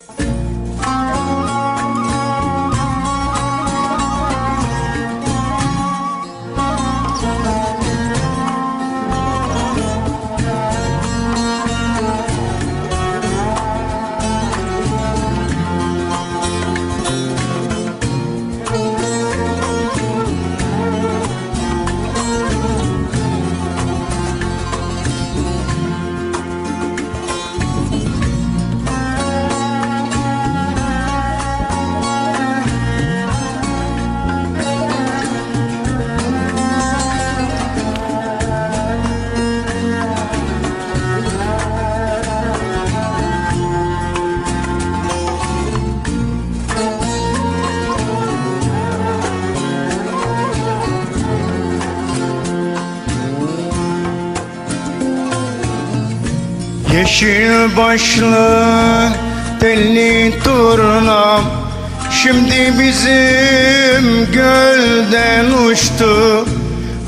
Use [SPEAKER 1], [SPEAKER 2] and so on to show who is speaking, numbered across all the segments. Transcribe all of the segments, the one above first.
[SPEAKER 1] Thank you. Yeşil başlı telli turnam. Şimdi bizim gölden uçtu.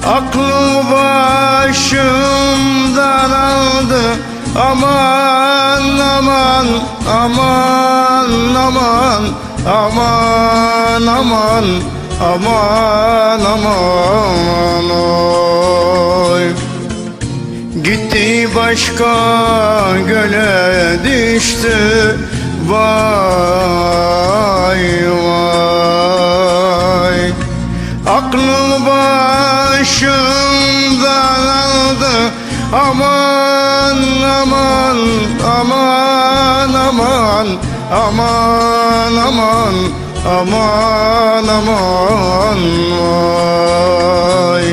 [SPEAKER 1] Aklı başımdan aldı. Aman aman aman aman Aman aman aman aman oy başka göle düştü. Vay vay. Aklım başımdan aldı Aman aman aman aman Aman aman aman aman vay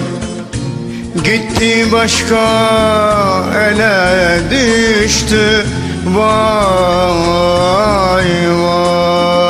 [SPEAKER 1] Gitti başka ele düştü. Vay vay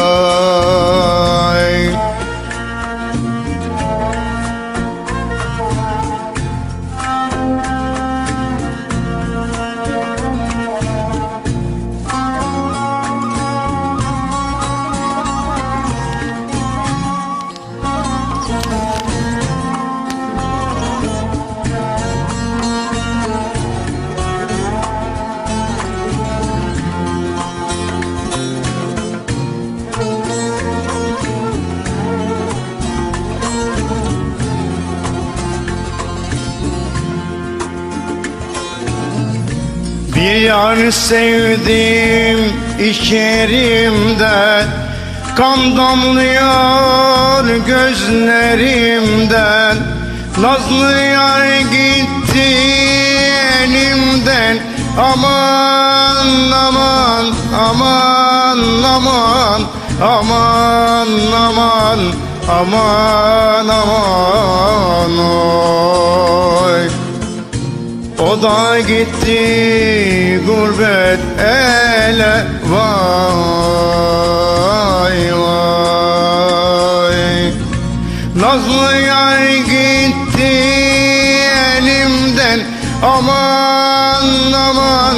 [SPEAKER 1] Bir yar sevdim içerimden Kan damlıyor gözlerimden. Nazlı yar gitti elimden. Aman aman aman aman Aman aman aman aman oy da gitti gurbet ele. Vay vay. Nazlı yar gitti elimden. Aman aman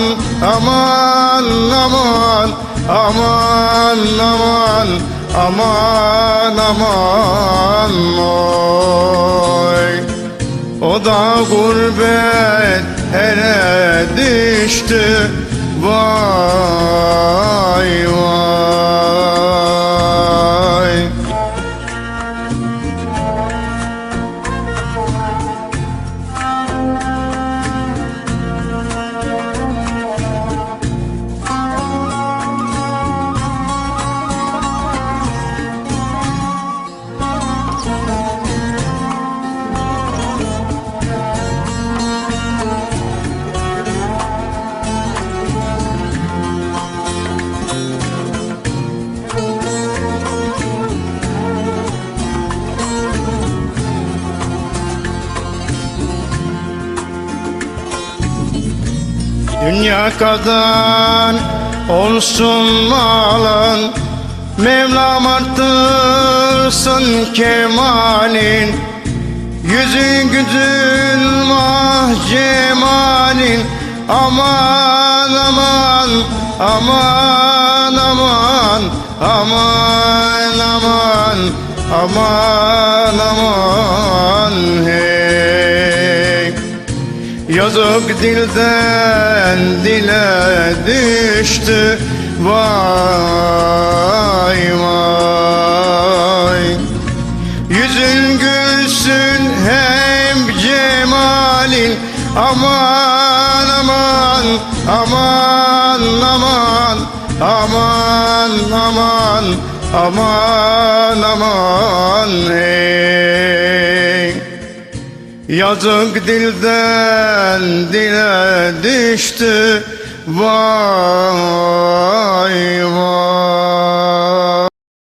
[SPEAKER 1] aman aman aman aman aman aman oy o da gurbet ele düştü Vay vay Dünya kadar olsun malın Mevlam arttırsın kemalin Yüzün güzün mah cemalin Aman aman aman aman Aman aman aman aman Yazık dilden dile düştü. Vay vay. Yüzün gülsün hem cemalin. Aman aman aman aman. Aman aman aman aman, aman hey. Yazık dilden dile düştü. Vay vay